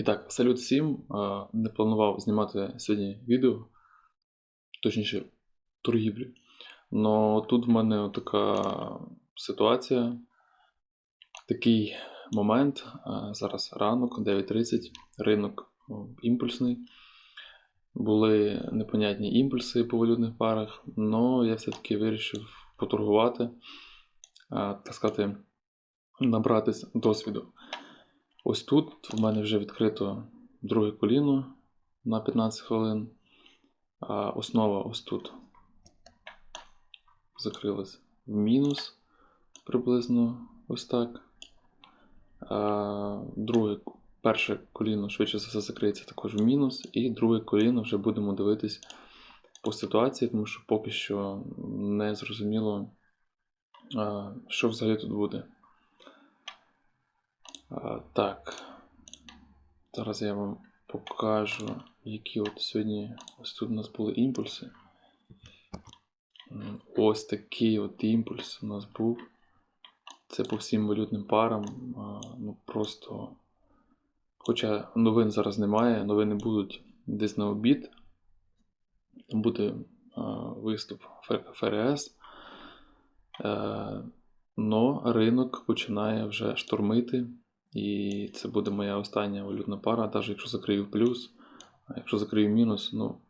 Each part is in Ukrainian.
І так, салют всім. Не планував знімати сьогодні відео, точніше, торгівлю. Но тут в мене така ситуація, такий момент. Зараз ранок, 9.30, ринок імпульсний. Були непонятні імпульси по валютних парах, але я все-таки вирішив поторгувати, так сказати, набратись досвіду. Ось тут в мене вже відкрито друге коліно на 15 хвилин. А основа ось тут закрилась в мінус приблизно ось так. А друге, перше коліно швидше за все закриється також в мінус. І друге коліно вже будемо дивитись по ситуації, тому що поки що не зрозуміло, що взагалі тут буде. Так. Зараз я вам покажу, які от сьогодні ось тут у нас були імпульси. Ось такий от імпульс у нас був. Це по всім валютним парам. Ну просто. Хоча новин зараз немає, новини будуть десь на обід. Буде виступ ФРС. Е, Но ринок починає вже штормити. І це буде моя остання валютна пара, навіть якщо закрию плюс, а якщо закрию мінус, ну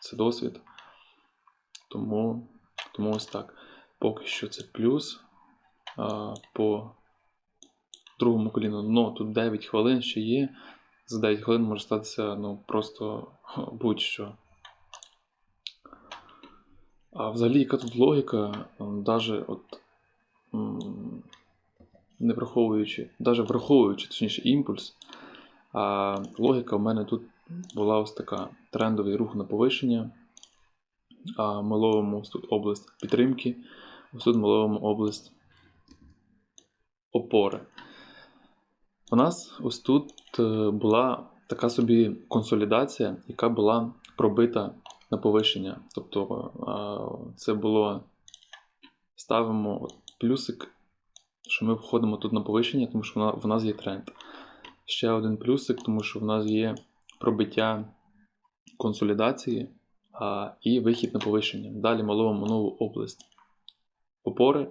це досвід. Тому, тому ось так. Поки що це плюс а, по другому коліну. Ну, тут 9 хвилин ще є. За 9 хвилин може статися ну, просто будь-що. А взагалі, яка тут логіка, навіть от. Не враховуючи, навіть враховуючи точніше імпульс, а логіка в мене тут була ось така: трендовий рух на повищення. А ми ловимо ось тут область підтримки, ось тут ми ловимо область опори. У нас ось тут е, була така собі консолідація, яка була пробита на повищення. Тобто це було ставимо плюсик що ми входимо тут на повищення, тому що в нас є тренд. Ще один плюсик, тому що в нас є пробиття консолідації а, і вихід на повищення. Далі ми нову область опори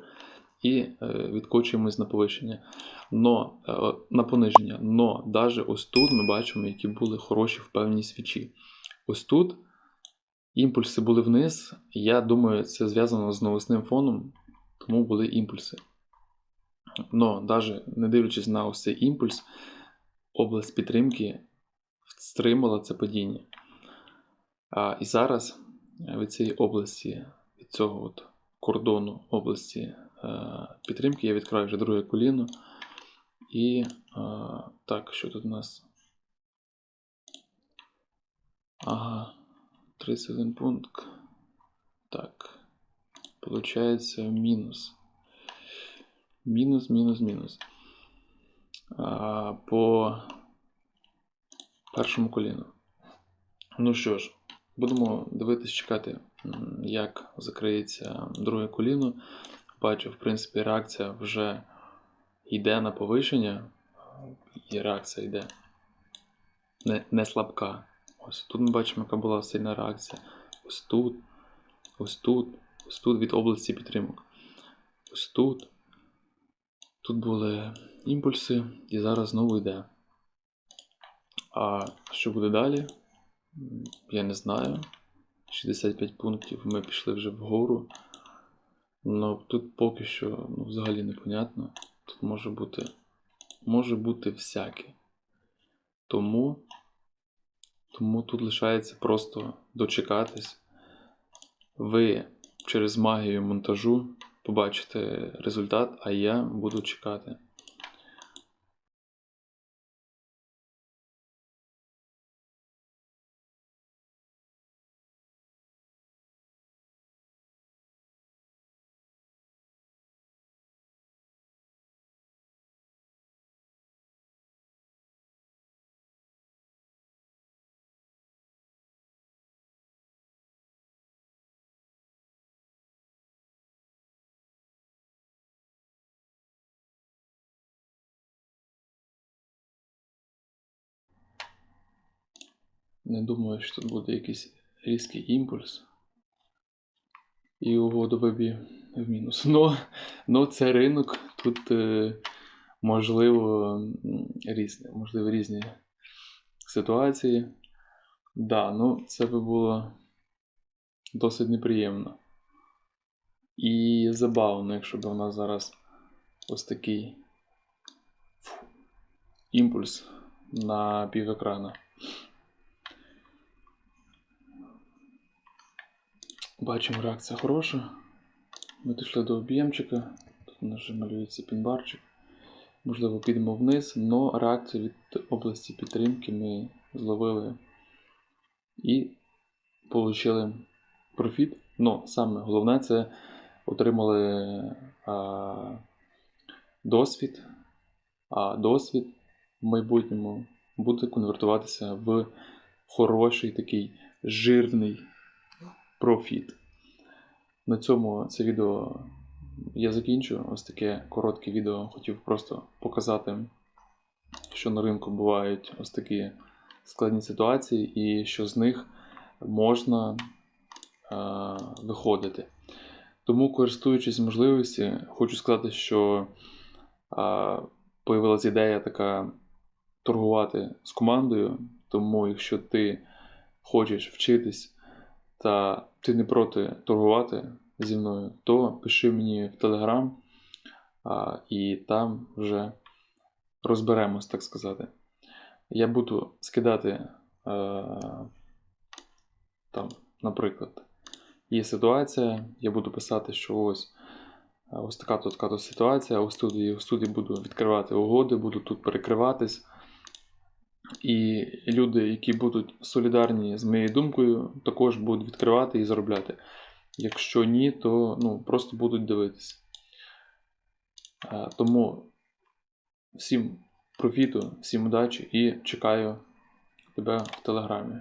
і е, відкочуємось на повищення. Но, е, на пониження. Но навіть ось тут ми бачимо, які були хороші впевнені свічі. Ось тут імпульси були вниз. Я думаю, це зв'язано з новосним фоном, тому були імпульси. Но навіть не дивлячись на ось цей імпульс, область підтримки стримала це падіння. А, і зараз е, від цієї області, від цього от кордону області е, підтримки, я відкриваю вже друге коліно. І е, так, що тут у нас? Ага, 31 пункт. Так. Получається мінус. Мінус, мінус, мінус. А, по першому коліну. Ну що ж, будемо дивитись, чекати, як закриється друге коліно. Бачу, в принципі, реакція вже йде на повищення. І реакція йде не, не слабка. Ось тут ми бачимо, яка була сильна реакція. Ось тут, ось тут, ось тут від області підтримок. Ось тут. Тут були імпульси, і зараз знову йде. А що буде далі? Я не знаю. 65 пунктів ми пішли вже вгору. Ну тут поки що ну, взагалі непонятно. Тут може бути, може бути всяке. Тому, тому тут лишається просто дочекатись. Ви через магію монтажу побачите результат, а я буду чекати. Не думаю, що тут буде якийсь різкий імпульс. І угоду виб'є в мінус. Ну, ну це ринок, тут е, можливо м, різне, можливо різні ситуації. Да, ну це би було досить неприємно. І забавно, якщо б у нас зараз ось такий імпульс на пів екрана. Бачимо, реакція хороша. Ми дійшли до об'ємчика. Тут у нас вже малюється пінбарчик. Можливо, підемо вниз, але реакцію від області підтримки ми зловили і отримали профіт. Ну, саме головне це отримали а, досвід, а досвід в майбутньому буде конвертуватися в хороший такий жирний профіт. На цьому це відео я закінчу. Ось таке коротке відео. Хотів просто показати, що на ринку бувають ось такі складні ситуації, і що з них можна е, виходити. Тому, користуючись можливості, хочу сказати, що е, появилась ідея така торгувати з командою. Тому, якщо ти хочеш вчитись та ти не проти торгувати зі мною, то пиши мені в Телеграм, і там вже розберемось, так сказати. Я буду скидати е, там, наприклад, є ситуація, я буду писати, що ось. Ось така така ситуація. Ось тут, і тут буду відкривати угоди, буду тут перекриватись. І люди, які будуть солідарні з моєю думкою, також будуть відкривати і заробляти. Якщо ні, то ну, просто будуть дивитися. Е, Тому всім профіту, всім удачі і чекаю тебе в телеграмі.